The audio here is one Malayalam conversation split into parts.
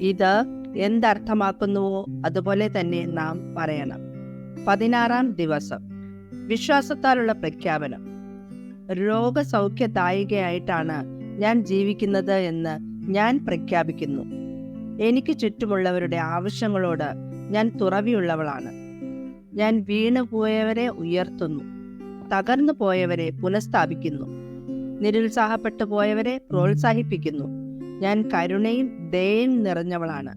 ഇത് എന്തർത്ഥമാക്കുന്നുവോ അതുപോലെ തന്നെ നാം പറയണം. പതിനാറാം ദിവസം. വിശ്വാസത്താലുള്ള പ്രഖ്യാപനം. രോഗസൗഖ്യദായികയായിട്ടാണ് ഞാൻ ജീവിക്കുന്നത് എന്ന് ഞാൻ പ്രഖ്യാപിക്കുന്നു. എനിക്ക് ചുറ്റുമുള്ളവരുടെ ആവശ്യങ്ങളോട് ഞാൻ തുറവിയുള്ളവളാണ്. ഞാൻ വീണുപോയവരെ ഉയർത്തുന്നു. തകർന്നു പോയവരെ പുനഃസ്ഥാപിക്കുന്നു. നിരുത്സാഹപ്പെട്ടു പോയവരെ പ്രോത്സാഹിപ്പിക്കുന്നു. ഞാൻ കരുണയും ദയയും നിറഞ്ഞവളാണ്.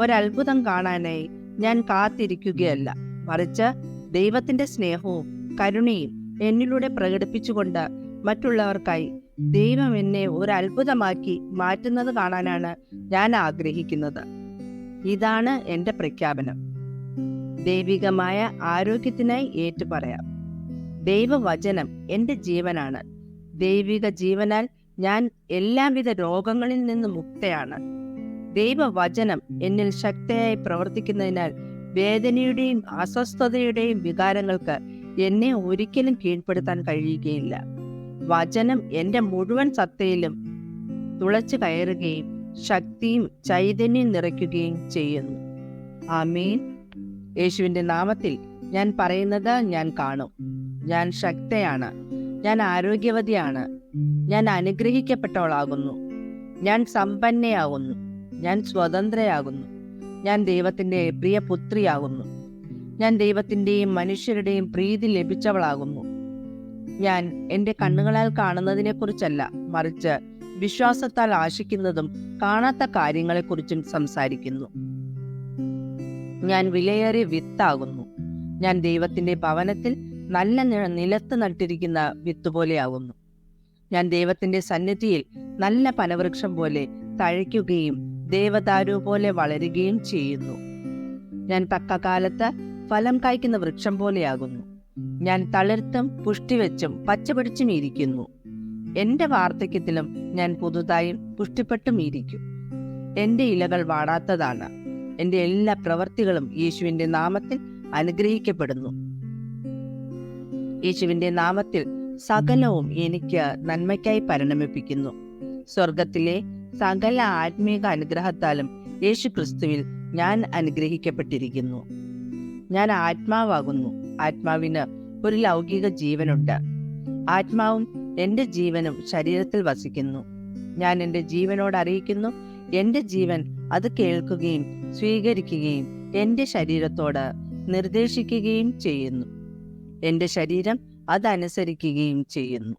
ഒരത്ഭുതം കാണാനായി ഞാൻ കാത്തിരിക്കുകയല്ല. മറിച്ച് ദൈവത്തിന്റെ സ്നേഹവും കരുണയും എന്നിലൂടെ പ്രകടിപ്പിച്ചുകൊണ്ട് മറ്റുള്ളവർക്കായി ദൈവം എന്നെ ഒരു അത്ഭുതമാക്കി മാറ്റുന്നത് കാണാനാണ് ഞാൻ ആഗ്രഹിക്കുന്നത്. ഇതാണ് എന്റെ പ്രഖ്യാപനം. ദൈവികമായ ആരോഗ്യത്തിനായി ഏറ്റുപറയാം. ദൈവവചനം എന്റെ ജീവനാണ്. ദൈവിക ജീവനാൽ ഞാൻ എല്ലാവിധ രോഗങ്ങളിൽ നിന്ന് മുക്തയാണ്. ദൈവവചനം എന്നിൽ ശക്തയായി പ്രവർത്തിക്കുന്നതിനാൽ വേദനയുടെയും അസ്വസ്ഥതയുടെയും വികാരങ്ങൾക്ക് എന്നെ ഒരിക്കലും കീഴ്പ്പെടുത്താൻ കഴിയുകയില്ല. വചനം എന്റെ മുഴുവൻ സത്തയിലും തുളച്ചു കയറുകയും ശക്തിയും ചൈതന്യം നിറയ്ക്കുകയും ചെയ്യുന്നു. ആമീൻ. യേശുവിന്റെ നാമത്തിൽ ഞാൻ പറയുന്നത് ഞാൻ കാണും. ഞാൻ ശക്തയാണ്. ഞാൻ ആരോഗ്യവതിയാണ്. ഞാൻ അനുഗ്രഹിക്കപ്പെട്ടവളാകുന്നു. ഞാൻ സമ്പന്നയാകുന്നു. ഞാൻ സ്വതന്ത്രയാകുന്നു. ഞാൻ ദൈവത്തിന്റെ പ്രിയ പുത്രിയാകുന്നു. ഞാൻ ദൈവത്തിന്റെയും മനുഷ്യരുടെയും പ്രീതി ലഭിച്ചവളാകുന്നു. ഞാൻ എന്റെ കണ്ണുകളാൽ കാണുന്നതിനെക്കുറിച്ചല്ല മറിച്ച് വിശ്വാസത്താൽ ആശിക്കുന്നതും കാണാത്ത കാര്യങ്ങളെക്കുറിച്ചും സംസാരിക്കുന്നു. ഞാൻ വിലയേറിയ വിത്താകുന്നു. ഞാൻ ദൈവത്തിന്റെ ഭവനത്തിൽ നല്ല നിലത്ത് നട്ടിരിക്കുന്ന വിത്ത് പോലെയാകുന്നു ഞാൻ ദൈവത്തിന്റെ സന്നിധിയിൽ നല്ല പനവൃക്ഷം പോലെ തഴയ്ക്കുകയും ദേവദാരു പോലെ വളരുകയും ചെയ്യുന്നു. ഞാൻ തക്കകാലത്ത് ഫലം കായ്ക്കുന്ന വൃക്ഷം പോലെയാകുന്നു. ഞാൻ തളിർത്തും പുഷ്ടിവെച്ചും പച്ചപിടിച്ചും ഇരിക്കുന്നു. എന്റെ വാർദ്ധക്യത്തിലും ഞാൻ പുതുതായും പുഷ്ടിപ്പെട്ടും ഇരിക്കും. എന്റെ ഇലകൾ വാടാത്തതാണ്. എന്റെ എല്ലാ പ്രവർത്തികളും യേശുവിന്റെ നാമത്തിൽ അനുഗ്രഹിക്കപ്പെടുന്നു. യേശുവിന്റെ നാമത്തിൽ സകലവും എനിക്ക് നന്മയ്ക്കായി പരിണമിപ്പിക്കുന്നു. സ്വർഗത്തിലെ സകല ആത്മീക അനുഗ്രഹത്താലും യേശു ക്രിസ്തുവിൽ ഞാൻ അനുഗ്രഹിക്കപ്പെട്ടിരിക്കുന്നു. ഞാൻ ആത്മാവാകുന്നു. ആത്മാവിന് ഒരു ലൗകിക ജീവനുണ്ട്. ആത്മാവും എന്റെ ജീവനും ശരീരത്തിൽ വസിക്കുന്നു. ഞാൻ എന്റെ ജീവനോട് അറിയിക്കുന്നു. എന്റെ ജീവൻ അത് കേൾക്കുകയും സ്വീകരിക്കുകയും എന്റെ ശരീരത്തോട് നിർദ്ദേശിക്കുകയും ചെയ്യുന്നു. എന്റെ ശരീരം അതനുസരിക്കുകയും ചെയ്യുന്നു.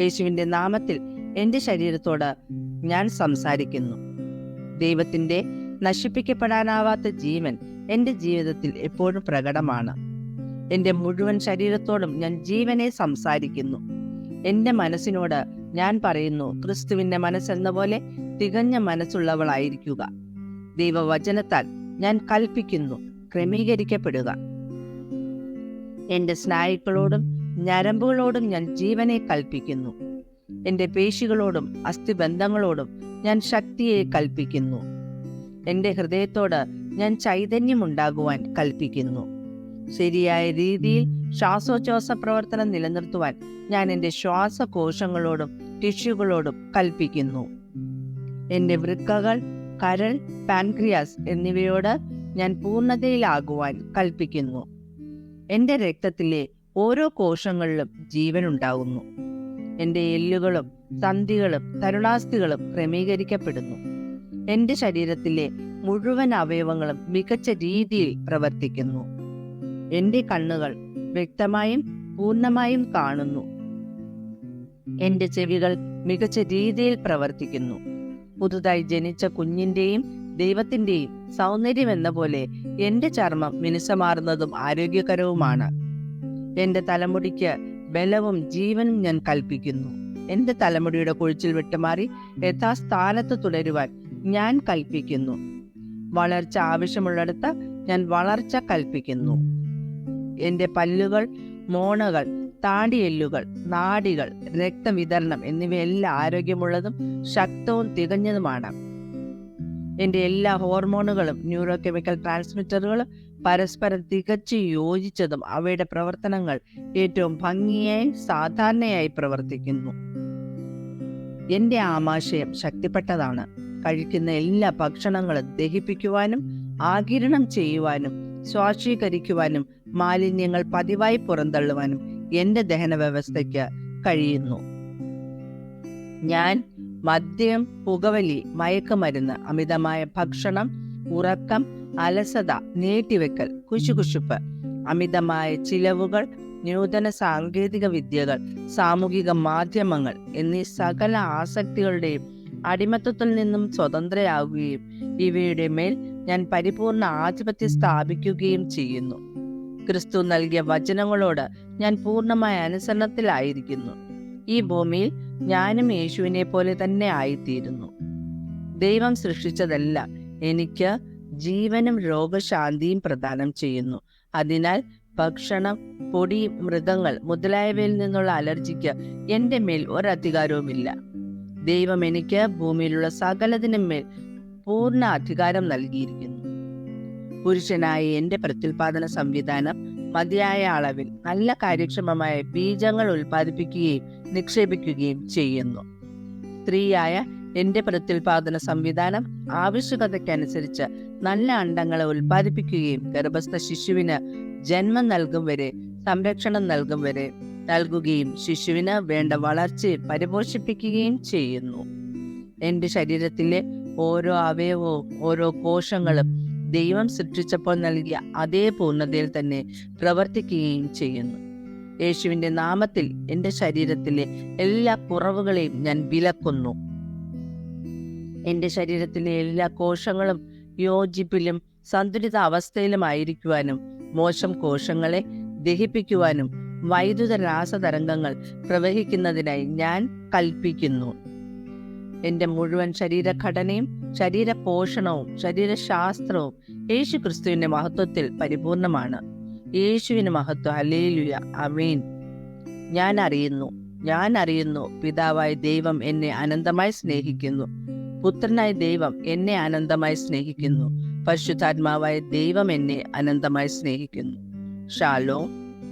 യേശുവിന്റെ നാമത്തിൽ എന്റെ ശരീരത്തോട് ഞാൻ സംസാരിക്കുന്നു. ദൈവത്തിന്റെ നശിപ്പിക്കപ്പെടാനാവാത്ത ജീവൻ എന്റെ ജീവിതത്തിൽ എപ്പോഴും പ്രകടമാണ്. എന്റെ മുഴുവൻ ശരീരത്തോടും ഞാൻ ജീവനെ സംസാരിക്കുന്നു. എന്റെ മനസ്സിനോട് ഞാൻ പറയുന്നു ക്രിസ്തുവിന്റെ മനസ്സെന്ന പോലെ തികഞ്ഞ മനസ്സുള്ളവളായിരിക്കുക. ദൈവവചനത്താൽ ഞാൻ കൽപ്പിക്കുന്നു ക്രമീകരിക്കപ്പെടുക. എന്റെ സ്നായുക്കളോടും ഞരമ്പുകളോടും ഞാൻ ജീവനെ കൽപ്പിക്കുന്നു. എന്റെ പേശികളോടും അസ്ഥിബന്ധങ്ങളോടും ഞാൻ ശക്തിയെ കൽപ്പിക്കുന്നു. എന്റെ ഹൃദയത്തോട് ഞാൻ ചൈതന്യമുണ്ടാകുവാൻ കൽപ്പിക്കുന്നു. ശരിയായ രീതിയിൽ ശ്വാസോച്ഛ്വാസ പ്രവർത്തനം നിലനിർത്തുവാൻ ഞാൻ എന്റെ ശ്വാസകോശങ്ങളോടും ടിഷ്യൂകളോടും കൽപ്പിക്കുന്നു. എന്റെ വൃക്കകൾ കരൾ പാൻക്രിയാസ് എന്നിവയോട് ഞാൻ പൂർണതയിലാകുവാൻ കൽപ്പിക്കുന്നു. എന്റെ രക്തത്തിലെ ഓരോ കോശങ്ങളിലും ജീവനുണ്ടാകുന്നു എന്റെ എല്ലുകളും സന്ധികളും തരുണാസ്ഥികളും ക്രമീകരിക്കപ്പെടുന്നു. എന്റെ ശരീരത്തിലെ മുഴുവൻ അവയവങ്ങളും മികച്ച രീതിയിൽ പ്രവർത്തിക്കുന്നു. എന്റെ കണ്ണുകൾ വ്യക്തമായും പൂർണമായും കാണുന്നു. എന്റെ ചെവികൾ മികച്ച രീതിയിൽ പ്രവർത്തിക്കുന്നു. പുതുതായി ജനിച്ച കുഞ്ഞിന്റെയും ദൈവത്തിന്റെയും സൗന്ദര്യം എന്ന പോലെ എന്റെ ചർമ്മം മിനുസമാറുന്നതും ആരോഗ്യകരവുമാണ്. എന്റെ തലമുടിക്ക് ബലവും ജീവനും ഞാൻ കൽപ്പിക്കുന്നു. എന്റെ തലമുടിയുടെ കൊഴിച്ചിൽ വിട്ടുമാറി യഥാസ്ഥാനത്ത് തുടരുവാൻ ഞാൻ കൽപ്പിക്കുന്നു. വളർച്ച ആവശ്യമുള്ളിടത്ത് ഞാൻ വളർച്ച കൽപ്പിക്കുന്നു. എന്റെ പല്ലുകൾ മോണകൾ താടിയെല്ലുകൾ നാഡികൾ രക്തവിതരണം എന്നിവയെല്ലാം ആരോഗ്യമുള്ളതും ശക്തവും തികഞ്ഞതുമാണ്. എന്റെ എല്ലാ ഹോർമോണുകളും ന്യൂറോ കെമിക്കൽ ട്രാൻസ്മിറ്ററുകളും പരസ്പരം തികച്ചു യോജിച്ചതും അവയുടെ പ്രവർത്തനങ്ങൾ ഏറ്റവും ഭംഗിയായി സാധാരണയായി പ്രവർത്തിക്കുന്നു. എന്റെ ആമാശയം ശക്തിപ്പെട്ടതാണ്. കഴിക്കുന്ന എല്ലാ ഭക്ഷണങ്ങളും ദഹിപ്പിക്കുവാനും ആകിരണം ചെയ്യുവാനും സ്വാശീകരിക്കുവാനും മാലിന്യങ്ങൾ പതിവായി പുറന്തള്ളുവാനും എന്റെ ദഹന വ്യവസ്ഥയ്ക്ക് കഴിയുന്നു. ഞാൻ മദ്യം പുകവലി മയക്കുമരുന്ന് അമിതമായ ഭക്ഷണം ഉറക്കം അലസത നീട്ടിവെക്കൽ കുശുകുശുപ്പ് അമിതമായ ചിലവുകൾ നൂതന സാങ്കേതിക വിദ്യകൾ സാമൂഹിക മാധ്യമങ്ങൾ എന്നീ സകല ആസക്തികളുടെയും അടിമത്തത്തിൽ നിന്നും സ്വതന്ത്രയാവുകയും ഇവയുടെ മേൽ ഞാൻ പരിപൂർണ ആധിപത്യം സ്ഥാപിക്കുകയും ചെയ്യുന്നു. ക്രിസ്തു നൽകിയ വചനങ്ങളോട് ഞാൻ പൂർണമായ അനുസരണത്തിലായിരിക്കുന്നു. ഈ ഭൂമിയിൽ ഞാനും യേശുവിനെ പോലെ തന്നെ ആയിത്തീരുന്നു. ദൈവം സൃഷ്ടിച്ചതെല്ലാം എനിക്ക് ജീവനും രോഗശാന്തിയും പ്രദാനം ചെയ്യുന്നു. അതിനാൽ ഭക്ഷണം പൊടി മൃഗങ്ങൾ മുതലായവയിൽ നിന്നുള്ള അലർജിക്ക് എന്റെ മേൽ ഒരധികാരവുമില്ല. ദൈവം എനിക്ക് ഭൂമിയിലുള്ള സകലതിനും മേൽ പൂർണ അധികാരം നൽകിയിരിക്കുന്നു. പുരുഷനായ എന്റെ പ്രത്യുൽപാദന സംവിധാനം മതിയായ അളവിൽ നല്ല കാര്യക്ഷമമായ ബീജങ്ങൾ ഉൽപ്പാദിപ്പിക്കുകയും നിക്ഷേപിക്കുകയും ചെയ്യുന്നു. സ്ത്രീയായ എന്റെ പ്രത്യുൽപാദന സംവിധാനം ആവശ്യകതയ്ക്കനുസരിച്ച് നല്ല അണ്ടങ്ങളെ ഉൽപ്പാദിപ്പിക്കുകയും ഗർഭസ്ഥ ശിശുവിന് ജന്മം നൽകും വരെ സംരക്ഷണം നൽകും വരെ നൽകുകയും ശിശുവിന് വേണ്ട വളർച്ചയെ പരിപോഷിപ്പിക്കുകയും ചെയ്യുന്നു. എന്റെ ശരീരത്തിലെ ഓരോ അവയവവും ഓരോ കോശങ്ങളും ദൈവം സൃഷ്ടിച്ചപ്പോൾ നൽകിയ അതേ പൂർണതയിൽ തന്നെ പ്രവർത്തിക്കുകയും ചെയ്യുന്നു. യേശുവിന്റെ നാമത്തിൽ എന്റെ ശരീരത്തിലെ എല്ലാ കുറവുകളെയും ഞാൻ വിലക്കുന്നു. എന്റെ ശരീരത്തിലെ എല്ലാ കോശങ്ങളും യോജിപ്പിലും സന്തുലിത അവസ്ഥയിലുമായിരിക്കുവാനും മോശം കോശങ്ങളെ ദഹിപ്പിക്കുവാനും വൈദ്യുത രാസതരംഗങ്ങൾ പ്രവഹിക്കുന്നതിനായി ഞാൻ കൽപ്പിക്കുന്നു. എന്റെ മുഴുവൻ ശരീരഘടനയും ശരീര പോഷണവും ശരീരശാസ്ത്രവും യേശു ക്രിസ്തുവിന്റെ മഹത്വത്തിൽ പരിപൂർണമാണ്. യേശുവിന് മഹത്വം. അലേലുയ അമീൻ ഞാൻ അറിയുന്നു. ഞാൻ അറിയുന്നു. പിതാവായ ദൈവം എന്നെ അനന്തമായി സ്നേഹിക്കുന്നു. പുത്രനായ ദൈവം എന്നെ അനന്തമായി സ്നേഹിക്കുന്നു. പരിശുദ്ധാത്മാവായ ദൈവം എന്നെ അനന്തമായി സ്നേഹിക്കുന്നു. ഷാലോം.